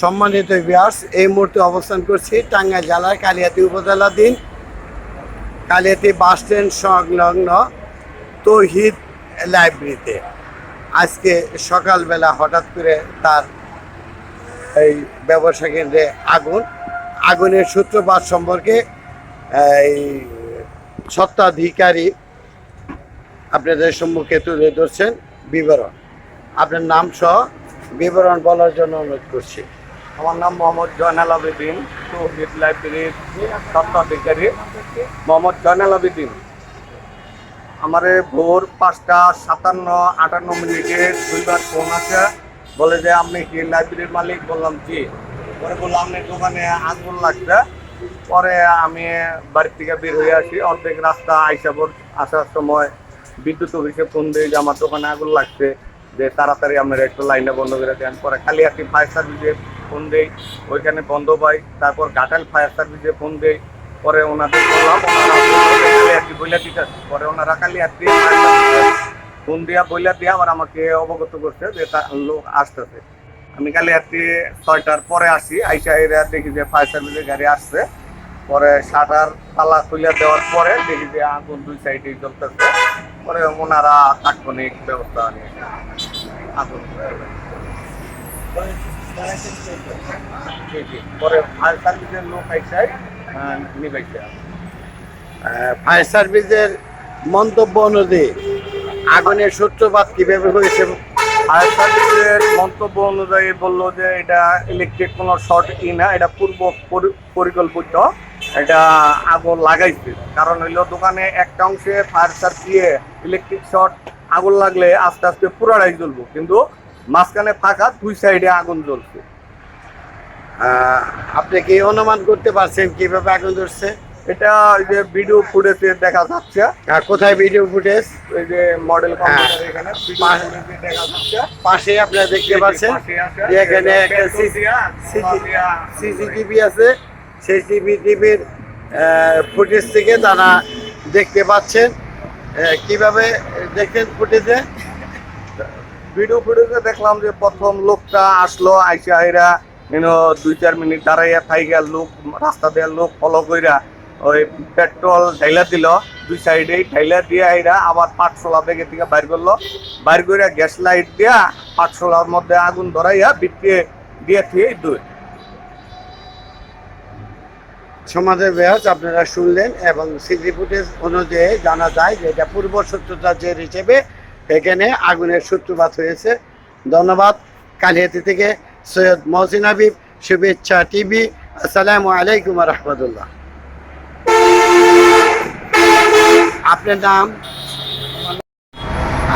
সম্মানিত বিয়ার্স এই মুহূর্তে অবস্থান করছি টাঙ্গাইল জেলার কালিয়াতি উপজেলাধীন কালিয়াতি বাস স্ট্যান্ড সংলগ্ন তৌহিদ লাইব্রেরিতে। আজকে সকালবেলা হঠাৎ করে তার এই ব্যবসা কেন্দ্রে আগুন। আগুনের সূত্রপাত সম্পর্কে, এই সত্ত্বাধিকারী আপনাদের সম্মুখে তুলে ধরছেন বিবরণ। আপনার নাম সহ বিবরণ বলার জন্য অনুরোধ করছি। আমার নাম মোহাম্মদ জয়নাল আবেদিন তৌহিদ লাইব্রেরির স্বত্বাধিকারী মোহাম্মদ জয়নাল আবেদিন, আমারে ভোর পাঁচটা সাতান্ন আটান্ন মিনিটে দুইবার ফোন আছে। বলে যে আপনি কি লাইব্রেরির মালিক? বললাম, জি। পরে বললাম, আপনার দোকানে আগুন লাগছে। পরে আমি বাড়ির থেকে বের হয়ে আসি। অর্ধেক রাস্তা আইসাবর আসার সময় বিদ্যুৎ অফিসে ফোন দিয়ে যে, আমার দোকানে আগুন লাগছে। যে তাড়াতাড়ি আপনারা একটু লাইনটা বন্ধ করে দেন। পরে খালি একটি ফায়ার সার্ভিসে ফোন দেই, ওইখানে বন্ধ পাই, তারপর ঘাটাল ফায়ার সার্ভিসে ফোন দেই। পরে ওনাদের বললাম, ওনারা বইলা পরে ওনারা খালি কি ফোন দিয়া বইলা দিয়া আবার আমাকে অবগত করছে যে তা- লোক আসতেছে। আমি কালি রাত্রি ছয়টার পরে আসি, আইসা এরা দেখি যে ফায়ার সার্ভিসের গাড়ি আসছে। পরে শাটার তালা খুলে দেওয়ার পরে দেখি যে আগুন দুই সাইডে জ্বলতেছে। পরে ওনারা তাৎক্ষণিক ব্যবস্থা নিয়ে পরে ফায়ার সার্ভিসের লোক আইসাই নিবাইছে ফায়ার সার্ভিসের মন্তব্য অনুযায়ী আগুনের সূত্রপাত কীভাবে হয়েছে? ফায়ার সার্ভিসের মন্তব্য অনুযায়ী বলল যে এটা ইলেকট্রিক কোনো শর্ট ই না এটা পূর্ব পরি- পরিকল্পিত। এটা আগুন লাগাইছে। কারণ হইল দোকানে একটা অংশে ফায়ার দিয়ে ইলেকট্রিক শর্ট আগুন লাগলে আস্তে আস্তে পুরাটাই জ্বলবো। কিন্তু মাঝখানে ফাঁকা দুই সাইডে আগুন জ্বলছে। আপনি কি অনুমান করতে পারছেন কীভাবে আগুন ধরছে? এটা ওই যে ভিডিও ফুটেজে দেখা যাচ্ছে। আর কোথায় ভিডিও ফুটেজ ওই যে মডেল হ্যাঁ। এখানে দেখা যাচ্ছে। পাশে আপনারা দেখতে পাচ্ছেন এখানে একটা সিসিটিভি আছে। সিসিটিভির ফুটেজ থেকে তারা দেখতে পাচ্ছেন। কীভাবে দেখেন ফুটেজে ভিডিও ফুটেজে দেখলাম যে প্রথম লোকটা আসলো, আইসা এরা দুই, চার মিনিট দাঁড়াইয়া থাইগা লোক, রাস্তা দিয়ে লোক ফলো কইরা ওই পেট্রোল ঢাইলা দিল, দুই সাইডে ঢাইলা দিয়ে এরা আবার পাটশোলা বেগে থেকে বাইর করল। বাইর কইরা গ্যাস লাইট দিয়া পাটশোলার মধ্যে আগুন ধরাইয়া বিটকে দিয়ে থিয়ে দুই সমাজের বেহাজ আপনারা শুনলেন এবং সিসি ফুটেজ অনুযায়ী জানা যায় যে এটা পূর্ব সূত্রতা জের হিসেবে এখানে আগুনের সূত্রপাত হয়েছে। ধন্যবাদ। কালিয়াতি থেকে সৈয়দ মহসিন হাবিব, শুভেচ্ছা টিভি। আসসালামু আলাইকুম রহমতুল্লাহ। আপনার নাম?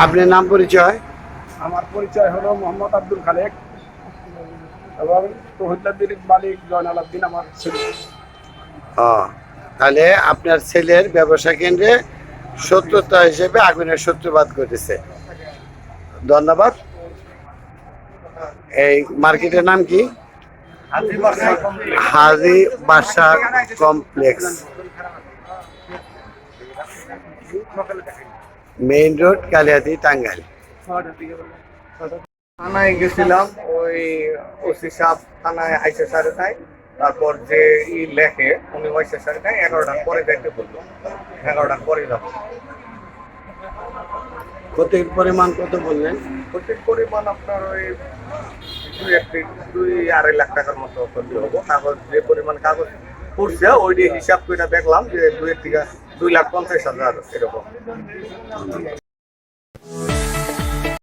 আপনার নাম পরিচয়? আমার পরিচয় হলো মোহাম্মদ আব্দুল খালেক এবং তহিদুদ্দিন মালিক জয়নাল আব্দিন আমার ছেলে। তাহলে আপনার ছেলের ব্যবসা কেন্দ্রে শত্রুতা হিসেবে আগুনের সূত্রপাত ঘটেছে। ধন্যবাদ। এই মার্কেটের নাম কি? হাজি বাসা complex. Main road, Kalihati, Tangail. থানায় গেছিলাম, ওই ওসি সাহেব থানায় আইসে সাড়ে তাই তারপর যে ই লেখে উনি ওইসে সাড়ে তাই এগারোটার পরে দেখতে বলল। এগারোটার পরে যাব। ক্ষতির পরিমাণ কত বললেন? ক্ষতির পরিমাণ আপনার ওই দুই এক দুই আড়াই লাখ টাকার মতো ক্ষতি হব। কাগজ যে পরিমাণ কাগজ পড়ছে ওই দিয়ে হিসাব করে দেখলাম যে দুই এক দুই লাখ পঞ্চাশ হাজার এরকম।